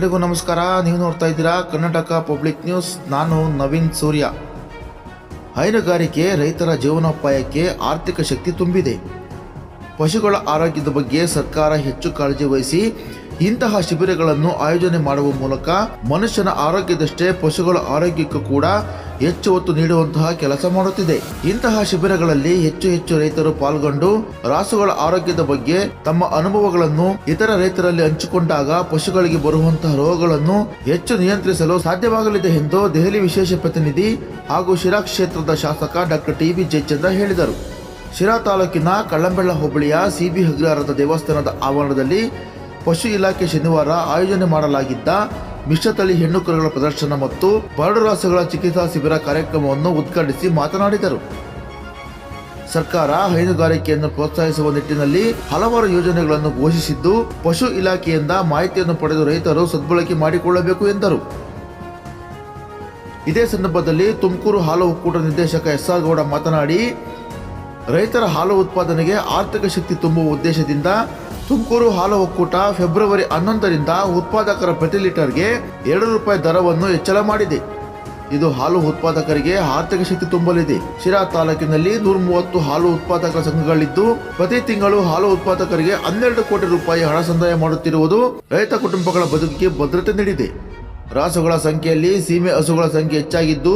ಎಲ್ರಿಗೂ ನಮಸ್ಕಾರ. ನೀವು ನೋಡ್ತಾ ಇದ್ದೀರಾ ಕರ್ನಾಟಕ ಪಬ್ಲಿಕ್ ನ್ಯೂಸ್ ನಾನು ನವೀನ್ ಸೂರ್ಯ. ಹೈನುಗಾರಿಕೆ ರೈತರ ಜೀವನೋಪಾಯಕ್ಕೆ ಆರ್ಥಿಕ ಶಕ್ತಿ ತುಂಬಿದೆ. ಪಶುಗಳ ಆರೋಗ್ಯದ ಬಗ್ಗೆ ಸರ್ಕಾರ ಹೆಚ್ಚು ಕಾಳಜಿ ವಹಿಸಿ ಇಂತಹ ಶಿಬಿರಗಳನ್ನು ಆಯೋಜನೆ ಮಾಡುವ ಮೂಲಕ ಮನುಷ್ಯನ ಆರೋಗ್ಯದಷ್ಟೇ ಪಶುಗಳ ಆರೋಗ್ಯಕ್ಕೂ ಕೂಡ ಹೆಚ್ಚು ಒತ್ತು ನೀಡುವಂತಹ ಕೆಲಸ ಮಾಡುತ್ತಿದೆ. ಇಂತಹ ಶಿಬಿರಗಳಲ್ಲಿ ಹೆಚ್ಚು ಹೆಚ್ಚು ರೈತರು ಪಾಲ್ಗೊಂಡು ರಾಸುಗಳ ಆರೋಗ್ಯದ ಬಗ್ಗೆ ತಮ್ಮ ಅನುಭವಗಳನ್ನು ಇತರ ರೈತರಲ್ಲಿ ಹಂಚಿಕೊಂಡಾಗ ಪಶುಗಳಿಗೆ ಬರುವಂತಹ ರೋಗಗಳನ್ನು ಹೆಚ್ಚು ನಿಯಂತ್ರಿಸಲು ಸಾಧ್ಯವಾಗಲಿದೆ ಎಂದು ದೆಹಲಿ ವಿಶೇಷ ಪ್ರತಿನಿಧಿ ಹಾಗೂ ಶಿರಾ ಕ್ಷೇತ್ರದ ಶಾಸಕ ಡಾಕ್ಟರ್ ಟಿ ಬಿ ಜಯಚಂದ್ರ ಹೇಳಿದರು. ಶಿರಾ ತಾಲೂಕಿನ ಕಳ್ಳಂಬೆಳ್ಳ ಹೋಬಳಿಯ ಸಿಬಿ ಹಗ್ರಾರದ ದೇವಸ್ಥಾನದ ಆವರಣದಲ್ಲಿ ಪಶು ಇಲಾಖೆ ಶನಿವಾರ ಆಯೋಜನೆ ಮಾಡಲಾಗಿದ್ದ ಮಿಶ್ರತಳಿ ಹೆಣ್ಣು ಕರುಗಳ ಪ್ರದರ್ಶನ ಮತ್ತು ಬರಡು ರಾಸುಗಳ ಚಿಕಿತ್ಸಾ ಶಿಬಿರ ಕಾರ್ಯಕ್ರಮವನ್ನು ಉದ್ಘಾಟಿಸಿ ಮಾತನಾಡಿದರು. ಸರ್ಕಾರ ಹೈನುಗಾರಿಕೆಯನ್ನು ಪ್ರೋತ್ಸಾಹಿಸುವ ನಿಟ್ಟಿನಲ್ಲಿ ಹಲವಾರು ಯೋಜನೆಗಳನ್ನು ಘೋಷಿಸಿದ್ದು, ಪಶು ಇಲಾಖೆಯಿಂದ ಮಾಹಿತಿಯನ್ನು ಪಡೆದು ರೈತರು ಸದ್ಬಳಕೆ ಮಾಡಿಕೊಳ್ಳಬೇಕು ಎಂದರು. ಇದೇ ಸಂದರ್ಭದಲ್ಲಿ ತುಮಕೂರು ಹಾಲು ಒಕ್ಕೂಟ ನಿರ್ದೇಶಕ ಎಸ್ ಆರ್ ಗೌಡ ಮಾತನಾಡಿ, ರೈತರ ಹಾಲು ಉತ್ಪಾದನೆಗೆ ಆರ್ಥಿಕ ಶಕ್ತಿ ತುಂಬುವ ಉದ್ದೇಶದಿಂದ ತುಮಕೂರು ಹಾಲು ಒಕ್ಕೂಟ ಫೆಬ್ರವರಿ ಹನ್ನೊಂದರಿಂದ ಉತ್ಪಾದಕರ ಪ್ರತಿ ಲೀಟರ್ಗೆ ಎರಡು ರೂಪಾಯಿ ದರವನ್ನು ಹೆಚ್ಚಳ ಮಾಡಿದೆ. ಇದು ಹಾಲು ಉತ್ಪಾದಕರಿಗೆ ಆರ್ಥಿಕ ಶಕ್ತಿ ತುಂಬಲಿದೆ. ಶಿರಾ ತಾಲೂಕಿನಲ್ಲಿ ನೂರ ಮೂವತ್ತು ಹಾಲು ಉತ್ಪಾದಕ ಸಂಘಗಳಿದ್ದು, ಪ್ರತಿ ತಿಂಗಳು ಹಾಲು ಉತ್ಪಾದಕರಿಗೆ ಹನ್ನೆರಡು ಕೋಟಿ ರೂಪಾಯಿ ಹಣ ಸಂದಾಯ ಮಾಡುತ್ತಿರುವುದು ರೈತ ಕುಟುಂಬಗಳ ಬದುಕಿಗೆ ಭದ್ರತೆ ನೀಡಿದೆ. ರಾಸುಗಳ ಸಂಖ್ಯೆಯಲ್ಲಿ ಸೀಮೆ ಹಸುಗಳ ಸಂಖ್ಯೆ ಹೆಚ್ಚಾಗಿದ್ದು,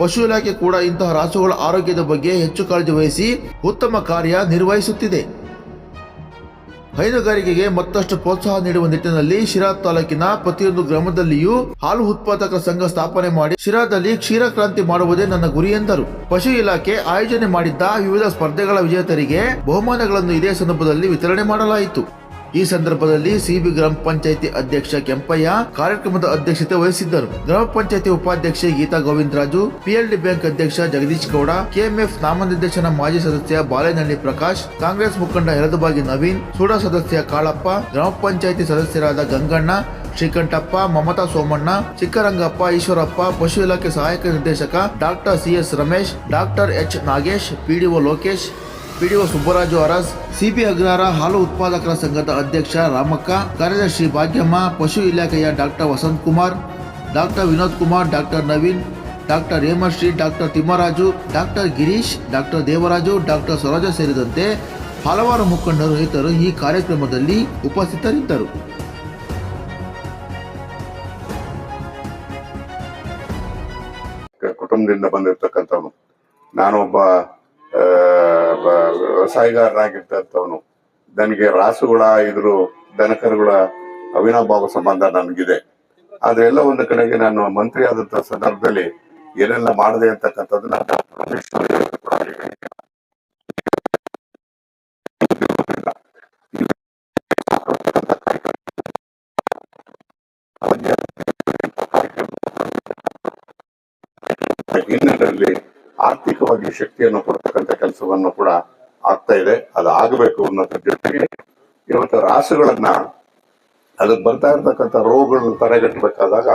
ಪಶು ಇಲಾಖೆ ಕೂಡ ಇಂತಹ ರಾಸುಗಳ ಆರೋಗ್ಯದ ಬಗ್ಗೆ ಹೆಚ್ಚು ಕಾಳಜಿ ವಹಿಸಿ ಉತ್ತಮ ಕಾರ್ಯ ನಿರ್ವಹಿಸುತ್ತಿದೆ. ಹೈನುಗಾರಿಕೆಗೆ ಮತ್ತಷ್ಟು ಪ್ರೋತ್ಸಾಹ ನೀಡುವ ನಿಟ್ಟಿನಲ್ಲಿ ಶಿರಾ ತಾಲೂಕಿನ ಪ್ರತಿಯೊಂದು ಗ್ರಾಮದಲ್ಲಿಯೂ ಹಾಲು ಉತ್ಪಾದಕರ ಸಂಘ ಸ್ಥಾಪನೆ ಮಾಡಿ ಶಿರಾದಲ್ಲಿ ಕ್ಷೀರ ಕ್ರಾಂತಿ ಮಾಡುವುದೇ ನನ್ನ ಗುರಿ ಎಂದರು. ಪಶು ಇಲಾಖೆ ಆಯೋಜನೆ ಮಾಡಿದ್ದ ವಿವಿಧ ಸ್ಪರ್ಧೆಗಳ ವಿಜೇತರಿಗೆ ಬಹುಮಾನಗಳನ್ನು ಇದೇ ಸಂದರ್ಭದಲ್ಲಿ ವಿತರಣೆ ಮಾಡಲಾಯಿತು. ಈ ಸಂದರ್ಭದಲ್ಲಿ ಸಿಬಿ ಗ್ರಾಮ ಪಂಚಾಯಿತಿ ಅಧ್ಯಕ್ಷ ಕೆಂಪಯ್ಯ ಕಾರ್ಯಕ್ರಮದ ಅಧ್ಯಕ್ಷತೆ ವಹಿಸಿದ್ದರು. ಗ್ರಾಮ ಪಂಚಾಯಿತಿ ಉಪಾಧ್ಯಕ್ಷೆ ಗೀತಾ ಗೋವಿಂದರಾಜು ಪಿಎಲ್ಡಿ ಬ್ಯಾಂಕ್ ಅಧ್ಯಕ್ಷ ಜಗದೀಶ್ ಗೌಡ ಕೆಎಂಎಫ್ ನಾಮನಿರ್ದೇಶನ ಮಾಜಿ ಸದಸ್ಯ ಬಾಲೇನಹಳ್ಳಿ ಪ್ರಕಾಶ್, ಕಾಂಗ್ರೆಸ್ ಮುಖಂಡ ಹೆರದುಬಾಗಿ ನವೀನ್, ಸೂಡಾ ಸದಸ್ಯ ಕಾಳಪ್ಪ, ಗ್ರಾಮ ಪಂಚಾಯಿತಿ ಸದಸ್ಯರಾದ ಗಂಗಣ್ಣ, ಶ್ರೀಕಂಠಪ್ಪ, ಮಮತಾ ಸೋಮಣ್ಣ, ಚಿಕ್ಕರಂಗಪ್ಪ, ಈಶ್ವರಪ್ಪ, ಪಶು ಇಲಾಖೆ ಸಹಾಯಕ ನಿರ್ದೇಶಕ doctor CS Ramesh, doctor H Nagesh PDO Lokesh PDO Subbaraju Aras, CP Agrahara ಹಾಲು ಉತ್ಪಾದಕರ ಸಂಘದ ಅಧ್ಯಕ್ಷ ರಾಮಕ್ಕ, ಕಾರ್ಯದರ್ಶಿ ಭಾಗ್ಯಮ್ಮ, ಪಶು ಇಲಾಖೆಯ doctor Vasanth Kumar, doctor Vinod Kumar, doctor Naveen, doctor Hemashree, doctor Thimmaraju, doctor Girish, doctor Devaraju, doctor Swaraja ಸೇರಿದಂತೆ ಹಲವಾರು ಮುಖಂಡರು, ರೈತರು ಈ ಕಾರ್ಯಕ್ರಮದಲ್ಲಿ ಉಪಸ್ಥಿತರಿದ್ದರು. ಕುಟುಂಬದಿಂದ ಬಂದಿರತಕ್ಕಂಥ ನಾನೊಬ್ಬ ವ್ಯವಸಾಯಗಾರನಾಗಿರ್ತಂಥವನು ನನಗೆ ರಾಸುಗಳ ಇದ್ರು ದನಕರುಗಳ ಅವಿನಾಭಾವ ಸಂಬಂಧ ನನಗಿದೆ. ಆದ್ರೆ ಎಲ್ಲ ಒಂದು ಕಡೆಗೆ ನಾನು ಮಂತ್ರಿ ಆದಂತ ಸಂದರ್ಭದಲ್ಲಿ ಏನೆಲ್ಲ ಮಾಡಿದೆ ಅಂತಕ್ಕಂಥದ್ದು ನಾನು ಹಿನ್ನೆಲೆಯಲ್ಲಿ ಆರ್ಥಿಕವಾಗಿ ಶಕ್ತಿಯನ್ನು ಕೊಡ್ತಕ್ಕಂಥ ಕೆಲಸವನ್ನು ಕೂಡ ಆಗ್ತಾ ಇದೆ. ಅದು ಆಗಬೇಕು ಅನ್ನೋದ್ರ ಜೊತೆಗೆ ಇವತ್ತು ರಾಸುಗಳನ್ನ ಅದಕ್ಕೆ ಬರ್ತಾ ಇರ್ತಕ್ಕಂಥ ರೋಗಗಳನ್ನು ತಡೆಗಟ್ಟಬೇಕಾದಾಗ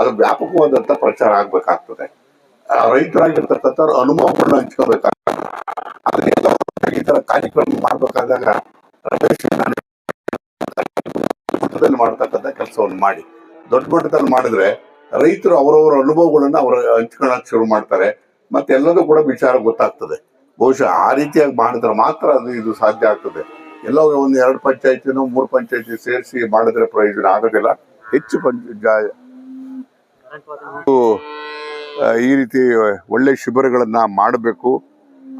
ಅದು ವ್ಯಾಪಕವಾದಂತ ಪ್ರಚಾರ ಆಗ್ಬೇಕಾಗ್ತದೆ. ರೈತರಾಗಿರ್ತಕ್ಕಂಥ ಅನುಭವಗಳನ್ನ ಹಂಚ್ಕೋಬೇಕಾಗ್ತದೆ. ಅದನ್ನೆಲ್ಲ ಈ ತರ ಕಾರ್ಯಕ್ರಮ ಮಾಡ್ಬೇಕಾದಾಗ ಮಾಡ್ತಕ್ಕಂಥ ಕೆಲಸವನ್ನು ಮಾಡಿ. ದೊಡ್ಡ ಮಟ್ಟದಲ್ಲಿ ಮಾಡಿದ್ರೆ ರೈತರು ಅವರವರ ಅನುಭವಗಳನ್ನ ಅವರು ಹಂಚ್ಕೊಳಕ್ ಶುರು ಮಾಡ್ತಾರೆ. ಮತ್ತೆ ಎಲ್ಲದೂ ಕೂಡ ವಿಚಾರ ಗೊತ್ತಾಗ್ತದೆ. ಬಹುಶಃ ಆ ರೀತಿಯಾಗಿ ಮಾಡಿದ್ರೆ ಮಾತ್ರ ಅದು ಇದು ಸಾಧ್ಯ ಆಗ್ತದೆ. ಎಲ್ಲೋ ಒಂದು ಎರಡು ಪಂಚಾಯತಿನೋ ಮೂರು ಪಂಚಾಯತಿ ಸೇರಿಸಿ ಮಾಡಿದ್ರೆ ಪ್ರಯೋಜನ ಆಗೋದಿಲ್ಲ. ಹೆಚ್ಚು ಈ ರೀತಿ ಒಳ್ಳೆ ಶಿಬಿರಗಳನ್ನು ಮಾಡಬೇಕು.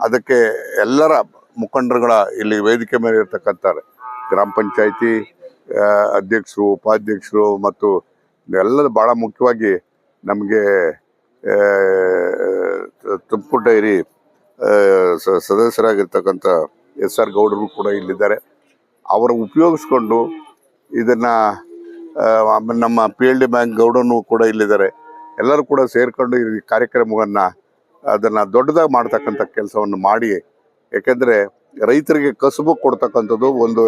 ಅದಕ್ಕೆ ಎಲ್ಲರ ಮುಖಂಡರುಗಳ ಇಲ್ಲಿ ವೇದಿಕೆ ಮೇಲೆ ಇರ್ತಕ್ಕಂಥ ಗ್ರಾಮ ಪಂಚಾಯತಿ ಅಧ್ಯಕ್ಷರು, ಉಪಾಧ್ಯಕ್ಷರು ಮತ್ತು ಎಲ್ಲದ ಬಹಳ ಮುಖ್ಯವಾಗಿ ನಮಗೆ ತುಮಕೂರು ಡೈರಿ ಸದಸ್ಯರಾಗಿರ್ತಕ್ಕಂಥ ಎಸ್ ಆರ್ ಗೌಡರು ಕೂಡ ಇಲ್ಲಿದ್ದಾರೆ. ಅವರ ಉಪಯೋಗಿಸ್ಕೊಂಡು ಇದನ್ನು ನಮ್ಮ ಪಿ ಎಲ್ ಡಿ ಬ್ಯಾಂಕ್ ಗೌಡನು ಕೂಡ ಇಲ್ಲಿದ್ದಾರೆ. ಎಲ್ಲರೂ ಕೂಡ ಸೇರ್ಕೊಂಡು ಈ ಕಾರ್ಯಕ್ರಮವನ್ನು, ಅದನ್ನು ದೊಡ್ಡದಾಗಿ ಮಾಡ್ತಕ್ಕಂಥ ಕೆಲಸವನ್ನು ಮಾಡಿ ಯಾಕೆಂದರೆ ರೈತರಿಗೆ ಕಸುಬು ಕೊಡ್ತಕ್ಕಂಥದ್ದು ಒಂದು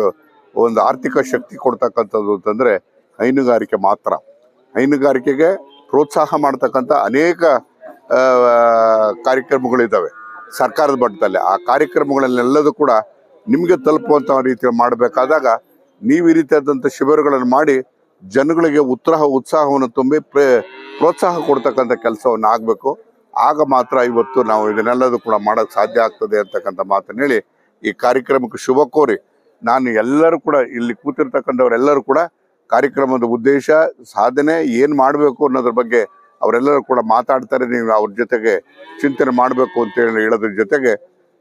ಒಂದು ಆರ್ಥಿಕ ಶಕ್ತಿ ಕೊಡ್ತಕ್ಕಂಥದ್ದು ಅಂತಂದರೆ ಹೈನುಗಾರಿಕೆ ಮಾತ್ರ. ಹೈನುಗಾರಿಕೆಗೆ ಪ್ರೋತ್ಸಾಹ ಮಾಡ್ತಕ್ಕಂಥ ಅನೇಕ ಕಾರ್ಯಕ್ರಮಗಳಿದ್ದಾವೆ. ಸರ್ಕಾರದ ಮಟ್ಟದಲ್ಲಿ. ಆ ಕಾರ್ಯಕ್ರಮಗಳನ್ನೆಲ್ಲದೂ ಕೂಡ ನಿಮಗೆ ತಲುಪುವಂಥ ರೀತಿಯಲ್ಲಿ ಮಾಡಬೇಕಾದಾಗ ನೀವು ಈ ರೀತಿಯಾದಂಥ ಶಿಬಿರಗಳನ್ನು ಮಾಡಿ ಜನಗಳಿಗೆ ಉತ್ಸಾಹ, ಉತ್ಸಾಹವನ್ನು ತುಂಬಿ ಪ್ರೇ, ಪ್ರೋತ್ಸಾಹ ಕೊಡ್ತಕ್ಕಂಥ ಕೆಲಸವನ್ನು ಆಗಬೇಕು. ಆಗ ಮಾತ್ರ ಇವತ್ತು ನಾವು ಇದನ್ನೆಲ್ಲದೂ ಕೂಡ ಮಾಡೋಕ್ಕೆ ಸಾಧ್ಯ ಆಗ್ತದೆ ಅಂತಕ್ಕಂಥ ಮಾತನ್ನು ಹೇಳಿ ಈ ಕಾರ್ಯಕ್ರಮಕ್ಕೆ ಶುಭ ಕೋರಿ ನಾನು ಎಲ್ಲರೂ ಕೂಡ ಇಲ್ಲಿ ಕೂತಿರ್ತಕ್ಕಂಥವರೆಲ್ಲರೂ ಕೂಡ ಕಾರ್ಯಕ್ರಮದ ಉದ್ದೇಶ, ಸಾಧನೆ, ಏನು ಮಾಡಬೇಕು ಅನ್ನೋದ್ರ ಬಗ್ಗೆ ಅವರೆಲ್ಲರೂ ಕೂಡ ಮಾತಾಡ್ತಾರೆ, ನೀವು ಅವ್ರ ಜೊತೆಗೆ ಚಿಂತನೆ ಮಾಡಬೇಕು ಅಂತ ಹೇಳಿ ಹೇಳೋದ್ರ ಜೊತೆಗೆ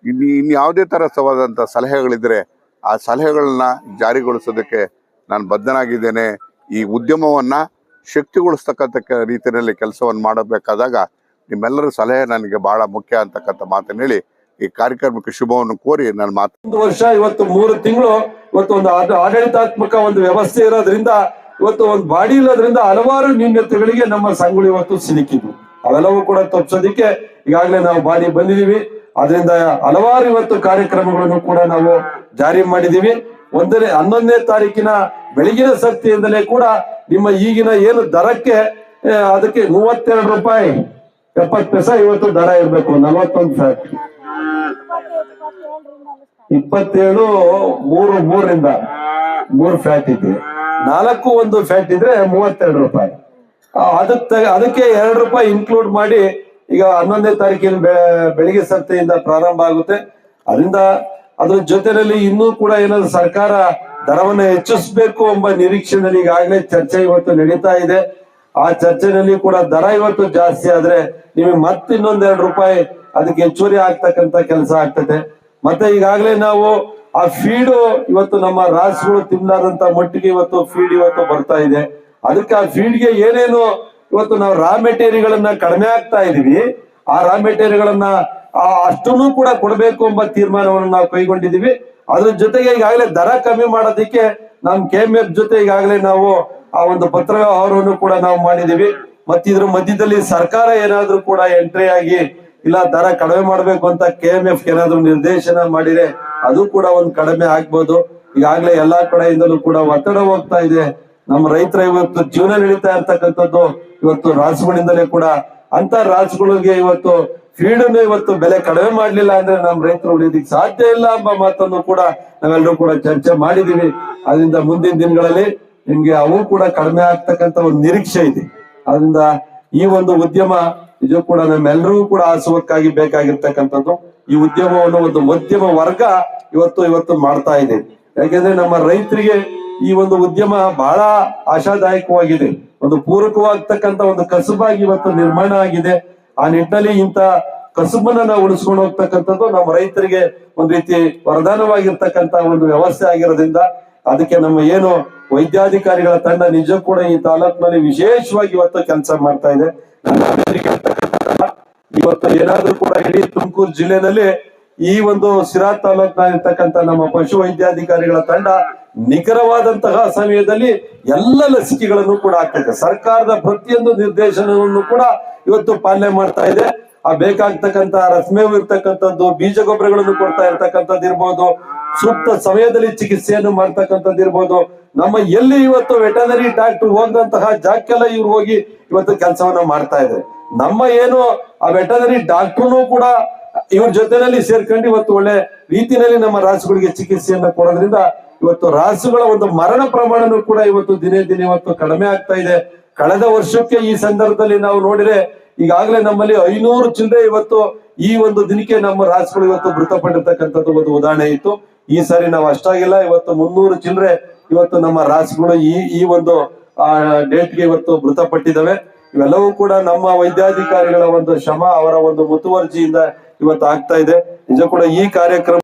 ಇನ್ನು ಇನ್ನು ಯಾವುದೇ ಥರವಾದಂಥ ಸಲಹೆಗಳಿದ್ದರೆ ಆ ಸಲಹೆಗಳನ್ನ ಜಾರಿಗೊಳಿಸೋದಕ್ಕೆ ನಾನು ಬದ್ಧನಾಗಿದ್ದೇನೆ. ಈ ಉದ್ಯಮವನ್ನು ಶಕ್ತಿಗೊಳಿಸ್ತಕ್ಕಂಥ ರೀತಿಯಲ್ಲಿ ಕೆಲಸವನ್ನು ಮಾಡಬೇಕಾದಾಗ ನಿಮ್ಮೆಲ್ಲರ ಸಲಹೆ ನನಗೆ ಬಹಳ ಮುಖ್ಯ ಅಂತಕ್ಕಂಥ ಮಾತನ್ನು ಹೇಳಿ ಈ ಕಾರ್ಯಕ್ರಮಕ್ಕೆ ಶುಭವನ್ನು ಕೋರಿ ನಾನು ಮಾತು ಒಂದು ವರ್ಷ, ಇವತ್ತು ಮೂರು ತಿಂಗಳು, ಇವತ್ತು ಒಂದು ಆಡಳಿತಾತ್ಮಕ ಒಂದು ವ್ಯವಸ್ಥೆ ಇರೋದ್ರಿಂದ ಇವತ್ತು ಒಂದು ಬಾಡಿ ಇಲ್ಲದ್ರಿಂದ ಹಲವಾರು ನ್ಯೂನ್ಯತೆಗಳಿಗೆ ನಮ್ಮ ಸಂಘಗಳು ಇವತ್ತು ಸಿಲುಕಿದ್ವು. ಅವೆಲ್ಲವೂ ಕೂಡ ತಪ್ಪಿಸೋದಿಕ್ಕೆ ಈಗಾಗಲೇ ನಾವು ಬಾಡಿ ಬಂದಿದೀವಿ ಅದರಿಂದ ಹಲವಾರು ಇವತ್ತು ಕಾರ್ಯಕ್ರಮಗಳನ್ನು ಕೂಡ ನಾವು ಜಾರಿ ಮಾಡಿದೀವಿ ಒಂದನೇ, ಹನ್ನೊಂದನೇ ತಾರೀಕಿನ ಬೆಳಗಿನ ಶಕ್ತಿಯಿಂದಲೇ ಕೂಡ ನಿಮ್ಮ ಈಗಿನ ಏನು ದರಕ್ಕೆ ಅದಕ್ಕೆ ಮೂವತ್ತೆರಡು ರೂಪಾಯಿ, ಎಪ್ಪತ್ತು ಪೈಸಾ ಇವತ್ತು ದರ ಇರಬೇಕು, ನಲವತ್ತೊಂದು ಸಾವಿರ ಇಪ್ಪತ್ತೇಳು ಮೂರು, ಮೂರರಿಂದ ಮೂರು ಫ್ಯಾಟ್ ಇದೆ. ನಾಲ್ಕು ಒಂದು ಫ್ಯಾಟ್ ಇದ್ರೆ ಮೂವತ್ತೆರಡು ರೂಪಾಯಿ. ಅದಕ್ಕೆ ಅದಕ್ಕೆ ಎರಡು ರೂಪಾಯಿ ಇನ್ಕ್ಲೂಡ್ ಮಾಡಿ ಈಗ ಹನ್ನೊಂದನೇ ತಾರೀಕಿನ ಬೆಳಿಗ್ಗೆ ಸಂತೆಯಿಂದ ಪ್ರಾರಂಭ ಆಗುತ್ತೆ. ಅದರಿಂದ ಅದ್ರ ಜೊತೆಯಲ್ಲಿ ಇನ್ನೂ ಕೂಡ ಏನಾದ್ರು ಸರ್ಕಾರ ದರವನ್ನ ಹೆಚ್ಚಿಸಬೇಕು ಎಂಬ ನಿರೀಕ್ಷೆನಲ್ಲಿ ಈಗಾಗಲೇ ಚರ್ಚೆ ಇವತ್ತು ನಡೀತಾ ಇದೆ. ಆ ಚರ್ಚೆನಲ್ಲಿ ಕೂಡ ದರ ಇವತ್ತು ಜಾಸ್ತಿ ಆದ್ರೆ ನಿಮಗೆ ಮತ್ತೆ ಇನ್ನೊಂದೆರಡು ರೂಪಾಯಿ ಅದಕ್ಕೆ ಹೆಚ್ಚುವರಿ ಆಗ್ತಕ್ಕಂತ ಕೆಲಸ ಆಗ್ತದೆ. ಮತ್ತೆ ಈಗಾಗಲೇ ನಾವು ಆ ಫೀಡು ಇವತ್ತು ನಮ್ಮ ರಾಸುಗಳು ತಿನ್ನಲಾದಂತ ಮಟ್ಟಿಗೆ ಇವತ್ತು ಫೀಡ್ ಇವತ್ತು ಬರ್ತಾ ಇದೆ. ಅದಕ್ಕೆ ಆ ಫೀಡ್ಗೆ ಏನೇನು ಇವತ್ತು ನಾವು ರಾ ಮೆಟೀರಿಯಲ್ಗಳನ್ನ ಕಡಿಮೆ ಆಗ್ತಾ ಇದೀವಿ, ಆ ರಾ ಮೆಟೀರಿಯಲ್ಗಳನ್ನ ಅಷ್ಟನ್ನು ಕೂಡ ಕೊಡಬೇಕು ಎಂಬ ತೀರ್ಮಾನವನ್ನು ನಾವು ಕೈಗೊಂಡಿದೀವಿ ಅದ್ರ ಜೊತೆಗೆ ಈಗಾಗಲೇ ದರ ಕಮ್ಮಿ ಮಾಡೋದಕ್ಕೆ ನಮ್ ಕೆ ಎಂ ಎಫ್ ಜೊತೆ ಈಗಾಗಲೇ ನಾವು ಆ ಒಂದು ಪತ್ರ ವ್ಯವಹಾರವನ್ನು ಕೂಡ ನಾವು ಮಾಡಿದೀವಿ ಮತ್ತಿದ್ರ ಮಧ್ಯದಲ್ಲಿ ಸರ್ಕಾರ ಏನಾದ್ರೂ ಕೂಡ ಎಂಟ್ರಿ ಆಗಿ ಇಲ್ಲ, ದರ ಕಡಿಮೆ ಮಾಡ್ಬೇಕು ಅಂತ ಕೆ ಎಂ ಎಫ್ ಏನಾದ್ರು ನಿರ್ದೇಶನ ಮಾಡಿದ್ರೆ ಅದು ಕೂಡ ಒಂದು ಕಡಿಮೆ ಆಗ್ಬೋದು. ಈಗಾಗಲೇ ಎಲ್ಲಾ ಕಡೆಯಿಂದಲೂ ಕೂಡ ಒತ್ತಡ ಹೋಗ್ತಾ ಇದೆ. ನಮ್ಮ ರೈತರ ಇವತ್ತು ಜೀವನ ನಡೀತಾ ಇರ್ತಕ್ಕಂಥದ್ದು ಇವತ್ತು ರಾಜ್ಯಗಳಿಂದಲೇ ಕೂಡ. ಅಂತ ರಾಜ್ಯಗಳಿಗೆ ಇವತ್ತು ಫೀಡನ್ನು ಇವತ್ತು ಬೆಲೆ ಕಡಿಮೆ ಮಾಡ್ಲಿಲ್ಲ ಅಂದ್ರೆ ನಮ್ಮ ರೈತರು ಉಳಿಯೋದಿಕ್ ಸಾಧ್ಯ ಇಲ್ಲ ಎಂಬ ಮಾತನ್ನು ಕೂಡ ನಾವೆಲ್ಲರೂ ಕೂಡ ಚರ್ಚೆ ಮಾಡಿದೀವಿ ಅದರಿಂದ ಮುಂದಿನ ದಿನಗಳಲ್ಲಿ ನಿಮ್ಗೆ ಅವು ಕೂಡ ಕಡಿಮೆ ಆಗ್ತಕ್ಕಂಥ ಒಂದು ನಿರೀಕ್ಷೆ ಇದೆ. ಅದರಿಂದ ಈ ಒಂದು ಉದ್ಯಮ ಇದು ಕೂಡ ನಮ್ಮೆಲ್ಲರೂ ಕೂಡ ಆಸುವಕ್ಕಾಗಿ ಬೇಕಾಗಿರ್ತಕ್ಕಂಥದ್ದು ಈ ಉದ್ಯಮವನ್ನು ಒಂದು ಮಧ್ಯಮ ವರ್ಗ ಇವತ್ತು ಇವತ್ತು ಮಾಡ್ತಾ ಇದೆ. ಯಾಕೆಂದ್ರೆ ನಮ್ಮ ರೈತರಿಗೆ ಈ ಒಂದು ಉದ್ಯಮ ಬಹಳ ಆಶಾದಾಯಕವಾಗಿದೆ. ಒಂದು ಪೂರಕವಾಗ್ತಕ್ಕಂತ ಒಂದು ಕಸುಬಾಗಿ ಇವತ್ತು ನಿರ್ಮಾಣ ಆಗಿದೆ. ಆ ನಿಟ್ಟಿನಲ್ಲಿ ಇಂತ ಕಸುಬನ್ನ ನಾವು ಉಳಿಸ್ಕೊಂಡು ಹೋಗ್ತಕ್ಕಂಥದ್ದು ನಮ್ಮ ರೈತರಿಗೆ ಒಂದ್ ರೀತಿ ವರದಾನವಾಗಿರ್ತಕ್ಕಂತ ಒಂದು ವ್ಯವಸ್ಥೆ ಆಗಿರೋದ್ರಿಂದ ಅದಕ್ಕೆ ನಮ್ಮ ಏನು ವೈದ್ಯಾಧಿಕಾರಿಗಳ ತಂಡ ನಿಜ ಕೂಡ ಈ ತಾಲೂಕಿನಲ್ಲಿ ವಿಶೇಷವಾಗಿ ಇವತ್ತು ಕೆಲಸ ಮಾಡ್ತಾ ಇದೆ ನಾನು ಅವರಿಗೆ ಹೇಳ್ತಕ್ಕಂಥದ್ದಲ್ಲ. ಇವತ್ತು ಏನಾದ್ರೂ ಕೂಡ ಇಡೀ ತುಮಕೂರು ಜಿಲ್ಲೆನಲ್ಲಿ ಈ ಒಂದು ಸಿರಾ ತಾಲೂಕಿನ ಇರ್ತಕ್ಕಂಥ ನಮ್ಮ ಪಶು ವೈದ್ಯಾಧಿಕಾರಿಗಳ ತಂಡ ನಿಖರವಾದಂತಹ ಸಮಯದಲ್ಲಿ ಎಲ್ಲ ಲಸಿಕೆಗಳನ್ನು ಕೂಡ ಆಗ್ತದೆ ಸರ್ಕಾರದ ಪ್ರತಿಯೊಂದು ನಿರ್ದೇಶನವನ್ನು ಕೂಡ ಇವತ್ತು ಪಾಲನೆ ಮಾಡ್ತಾ ಇದೆ. ಆ ಬೇಕಾಗ್ತಕ್ಕಂತ ರಸ್ಮೇವು ಇರ್ತಕ್ಕಂಥದ್ದು ಬೀಜ ಗೊಬ್ಬರಗಳನ್ನು ಕೊಡ್ತಾ ಇರ್ತಕ್ಕಂಥದ್ದು ಇರ್ಬೋದು, ಸೂಕ್ತ ಸಮಯದಲ್ಲಿ ಚಿಕಿತ್ಸೆಯನ್ನು ಮಾಡ್ತಕ್ಕಂಥದ್ದು ಇರ್ಬೋದು. ನಮ್ಮ ಎಲ್ಲಿ ಇವತ್ತು ವೆಟನರಿ ಡಾಕ್ಟರ್ ಹೋದಂತಹ ಜಾಕೆಲ್ಲ ಇವ್ರು ಹೋಗಿ ಇವತ್ತು ಕೆಲಸವನ್ನ ಮಾಡ್ತಾ ಇದ್ದಾರೆ. ನಮ್ಮ ಏನು ಆ ವೆಟನರಿ ಡಾಕ್ಟರ್ನು ಕೂಡ ಇವ್ರ ಜೊತೆನಲ್ಲಿ ಸೇರ್ಕೊಂಡು ಇವತ್ತು ಒಳ್ಳೆ ರೀತಿಯಲ್ಲಿ ನಮ್ಮ ರಾಸುಗಳಿಗೆ ಚಿಕಿತ್ಸೆಯನ್ನ ಕೊಡೋದ್ರಿಂದ ಇವತ್ತು ರಾಸುಗಳ ಒಂದು ಮರಣ ಪ್ರಮಾಣನೂ ಕೂಡ ಇವತ್ತು ದಿನೇ ದಿನೇ ಇವತ್ತು ಕಡಿಮೆ ಆಗ್ತಾ ಇದೆ. ಕಳೆದ ವರ್ಷಕ್ಕೆ ಈ ಸಂದರ್ಭದಲ್ಲಿ ನಾವು ನೋಡಿದ್ರೆ ಈಗಾಗಲೇ ನಮ್ಮಲ್ಲಿ ಐನೂರು ಚಿಲ್ಲರೆ ಇವತ್ತು ಈ ಒಂದು ದಿನಕ್ಕೆ ನಮ್ಮ ರಾಸುಗಳು ಇವತ್ತು ಮೃತಪಟ್ಟಿರ್ತಕ್ಕಂಥದ್ದು ಒಂದು ಉದಾಹರಣೆ ಇತ್ತು. ಈ ಸಾರಿ ನಾವು ಅಷ್ಟಾಗಿಲ್ಲ, ಇವತ್ತು ಮುನ್ನೂರು ಚಿಲ್ಲರೆ ಇವತ್ತು ನಮ್ಮ ರಾಸುಗಳು ಈ ಈ ಒಂದು, ಆ, ಡೇಟ್ಗೆ ಇವತ್ತು ಮೃತಪಟ್ಟಿದ್ದಾವೆ. ಇವೆಲ್ಲವೂ ಕೂಡ ನಮ್ಮ ವೈದ್ಯಾಧಿಕಾರಿಗಳ ಒಂದು ಶ್ರಮ, ಅವರ ಒಂದು ಮುತುವರ್ಜಿಯಿಂದ ಇವತ್ತು ಆಗ್ತಾ ಇದೆ. ನಿಜ ಕೂಡ ಈ ಕಾರ್ಯಕ್ರಮ